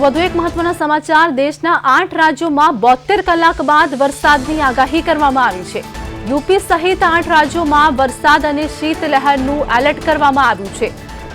વધુ એક મહત્વના સમાચાર. દેશના આઠ રાજ્યોમાં બોતેર કલાક બાદ વરસાદની આગાહી કરવામાં આવી છે. યુપી સહિત આઠ રાજ્યોમાં વરસાદ અને શીતલહેરનું એલર્ટ કરવામાં આવ્યું છે.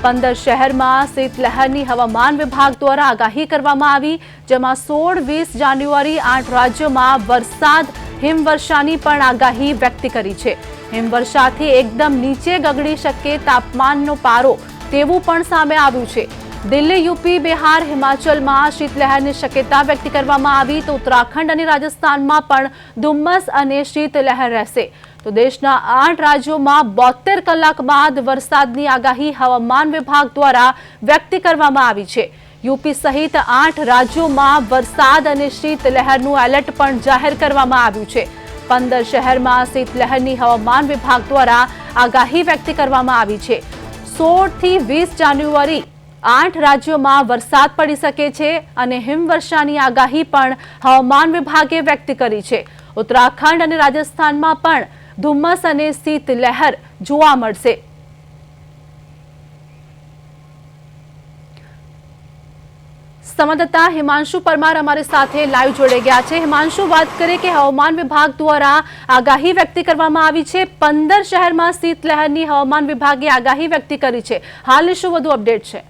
પંદર શહેરમાં શીતલહેરની હવામાન વિભાગ દ્વારા આગાહી કરવામાં આવી, જેમાં સોળ વીસ જાન્યુઆરી આઠ રાજ્યોમાં વરસાદ, હિમવર્ષાની પણ આગાહી વ્યક્ત કરી છે. હિમવર્ષાથી એકદમ નીચે ગગડી શકે તાપમાનનો પારો તેવું પણ સામે આવ્યું છે. દિલ્હી, યુપી, બિહાર, હિમાચલમાં શીતલહેરની શક્યતા વ્યક્ત કરવામાં આવી તો ઉત્તરાખંડ અને રાજસ્થાનમાં પણ ધુમ્મસ અને શીતલહેર રહેશે. તો દેશના આઠ રાજ્યોમાં બોતેર કલાક બાદ વરસાદની આગાહી હવામાન વિભાગ દ્વારા વ્યક્ત કરવામાં આવી છે. યુપી સહિત આઠ રાજ્યોમાં વરસાદ અને શીતલહેરનું એલર્ટ પણ જાહેર કરવામાં આવ્યું છે. પંદર શહેરમાં શીતલહેરની હવામાન વિભાગ દ્વારા આગાહી વ્યક્ત કરવામાં આવી છે. સોળથી વીસ જાન્યુઆરી આઠ રાજ્યોમાં વરસાદ પડી શકે છે અને હિમવર્ષાની આગાહી પણ હવામાન વિભાગે વ્યક્ત કરી છે. ઉત્તરાખંડ અને રાજસ્થાનમાં પણ ધુમ્મસ અને શીતલહેર જોવા મળશે. સંવાદદાતા હિમાંશુ પરમાર અમારી સાથે લાઈવ જોડે ગયા છે. હિમાંશુ, વાત કરીએ કે હવામાન વિભાગ દ્વારા આગાહી વ્યક્ત કરવામાં આવી છે. પંદર શહેરમાં શીતલહેરની હવામાન વિભાગે આગાહી વ્યક્ત કરી છે. હાલ શું વધુ અપડેટ છે?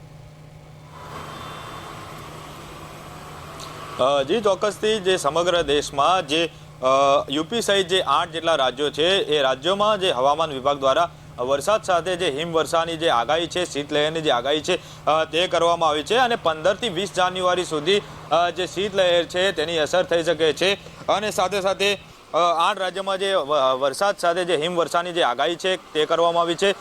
જી ચોક્કસથી જે સમગ્ર દેશમાં જે યુપી સહિત જે આઠ જેટલા રાજ્યો છે, એ રાજ્યોમાં જે હવામાન વિભાગ દ્વારા વરસાદ સાથે જે હિમવર્ષાની જે આગાહી છે, શીતલહેરની જે આગાહી છે તે કરવામાં આવી છે અને પંદરથી વીસ જાન્યુઆરી સુધી જે શીતલહેર છે, તેની અસર થઈ શકે છે અને સાથે સાથે આઠ રાજ્યોમાં જે વરસાદ સાથે જે હિમવર્ષાની જે આગાહી છે, તે કરવામાં આવી છે.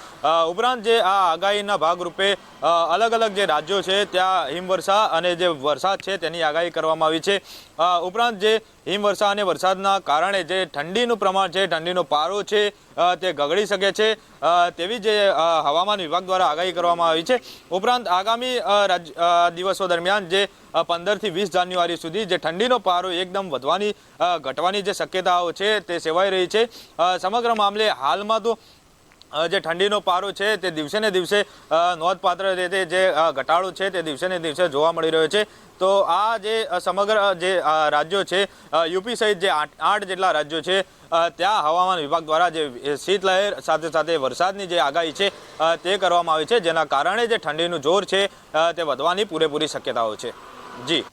ઉપરાંત જે આ આગાહીના ભાગરૂપે અલગ અલગ જે રાજ્યો છે, ત્યાં હિમવર્ષા અને જે વરસાદ છે, તેની આગાહી કરવામાં આવી છે. ઉપરાંત જે હિમવર્ષા અને વરસાદના કારણે જે ઠંડીનું પ્રમાણ છે, ઠંડીનો પારો છે તે ગગડી શકે છે તેવી જે હવામાન વિભાગ દ્વારા આગાહી કરવામાં આવી છે. ઉપરાંત આગામી દિવસો દરમિયાન જે પંદરથી વીસ જાન્યુઆરી સુધી જે ઠંડીનો પારો એકદમ વધવાની ઘટવાની જે શક્યતાઓ છે તે સેવાઈ રહી છે. સમગ્ર મામલે હાલમાં તો જે ઠંડીનો પારો છે તે દિવસે ને દિવસે નોંધપાત્ર રીતે જે ઘટાડો છે તે દિવસે ને દિવસે જોવા મળી રહ્યો છે. તો આ જે સમગ્ર જે રાજ્યો છે યુપી સહિત જે આઠ જેટલા રાજ્યો છે ત્યાં હવામાન વિભાગ દ્વારા જે શીતલહેર, સાથે સાથે વરસાદની જે આગાહી છે તે કરવામાં આવી છે, જેના કારણે જે ઠંડીનું જોર છે તે વધવાની પૂરેપૂરી શક્યતાઓ છે. જી.